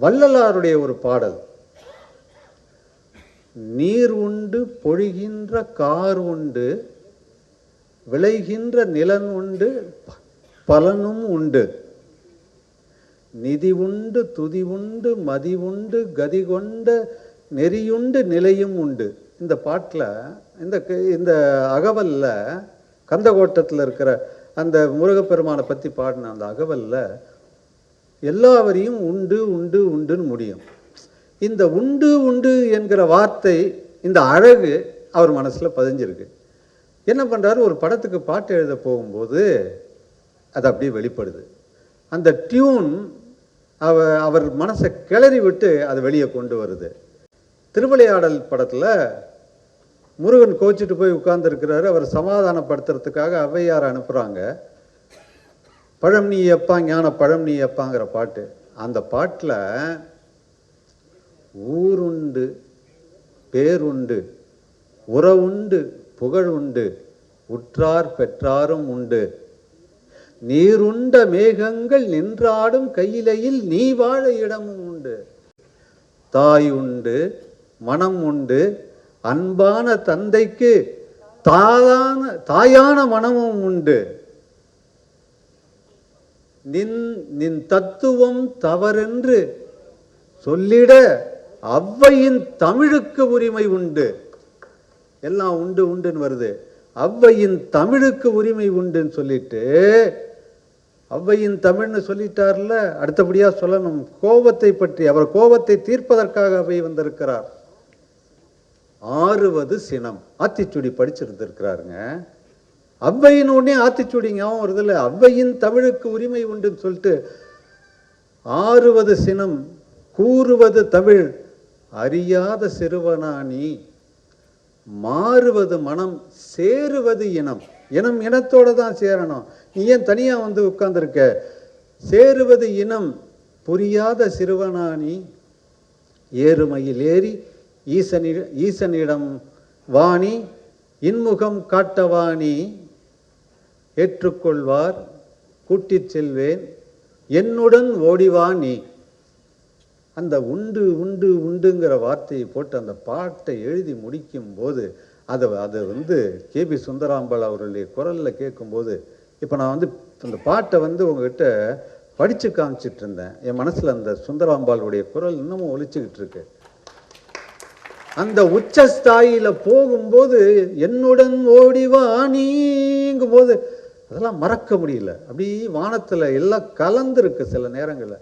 வள்ளலாருடைய ஒரு பாடல். நீர் உண்டு பொழிகின்ற கார் உண்டு விளைகின்ற நிலன் உண்டு பலனும் உண்டு. நிதி உண்டு துதி உண்டு மதி உண்டு கதி கொண்ட நெறியுண்டு நிலையும் உண்டு. இந்த பாட்டில் இந்த க- இந்த அகவல்ல கந்தகோட்டத்தில் இருக்கிற அந்த முருகப்பெருமானை பற்றி பாடின அந்த அகவல்ல எல்லாவரையும் உண்டு உண்டு உண்டுன்னு முடியும். இந்த உண்டு உண்டு என்கிற வார்த்தை இந்த அழகு அவர் மனசில் பதிஞ்சிருக்கு. என்ன பண்ணுறாரு ஒரு படத்துக்கு பாட்டு எழுத போகும்போது அது அப்படியே வெளிப்படுது. அந்த டியூன் அவ அவர் மனசை கிளறி விட்டு அதை வெளியே கொண்டு வருது. திருவிளையாடல் படத்தில் முருகன் கோச்சிட்டு போய் உட்கார்ந்துருக்கிறாரு. அவர் சமாதானப்படுத்துறதுக்காக ஔவையார் அனுப்புகிறாங்க பழம் நீ எப்பா ஞான பழம் நீ எப்பாங்கிற பாட்டு. அந்த பாட்டில் ஊருண்டு பேருண்டு உறவுண்டு புகழ் உண்டு உற்றார் பெற்றாரும் உண்டு. நீருண்ட மேகங்கள் நின்றாடும் கையிலையில் நீ வாழ இடமும் உண்டு. தாய் உண்டு மனம் உண்டு அன்பான தந்தைக்கு தாயான தாயான மனமும் உண்டு. நின் நின் தத்துவம் தவறென்று சொல்லிட அவ்வையின் தமிழுக்கு உரிமை உண்டு. எல்லாம் உண்டு உண்டுன்னு வருது. அவ்வையின் தமிழுக்கு உரிமை உண்டுன்னு சொல்லிட்டு அவ்வையின் தமிழ்னு சொல்லிட்டார்ல அடுத்தபடியாக சொல்லணும். கோபத்தை பற்றி அவர் கோபத்தை தீர்ப்பதற்காக அவை வந்திருக்கிறார். ஆறுவது சினம். ஆத்திச்சுடி படிச்சிருந்திருக்கிறாருங்க. அவ்வையின் உடனே ஆத்திச்சூடி ஞாபகம் வருதில்ல அவ்வையின் தமிழுக்கு உரிமை உண்டுன்னு சொல்லிட்டு ஆறுவது சினம் கூறுவது தமிழ் அறியாத சிறுவனானி மாறுவது மனம் சேருவது இனம். இனம் இனத்தோடு தான் சேரணும். நீ ஏன் தனியாக வந்து உட்கார்ந்துருக்க? சேருவது இனம் புரியாத சிறுவனானி ஏறுமையில் ஏறி ஈசனி ஈசனிடம் வாணி இன்முகம் காட்டவாணி ஏற்றுக்கொள்வார் கூட்டிச் செல்வேன் என்னுடன் ஓடிவா நீ. அந்த உண்டு உண்டு உண்டுங்கிற வார்த்தையை போட்டு அந்த பாட்டை எழுதி முடிக்கும் போது அதை அதை வந்து கேபி சுந்தராம்பாள் அவருடைய குரலில் கேட்கும்போது இப்போ நான் வந்து அந்த பாட்டை வந்து உங்ககிட்ட படித்து காமிச்சிட்டு இருந்தேன். என் மனசில் அந்த சுந்தராம்பாளுடைய குரல் இன்னமும் ஒழிச்சுக்கிட்டு இருக்கு. அந்த உச்சஸ்தாயில போகும்போது என்னுடன் ஓடிவா நீங்கும் போது அதெல்லாம் மறக்க முடியல. அப்படியே வானத்தில் எல்லாம் கலந்துருக்கு சில நேரங்களில்.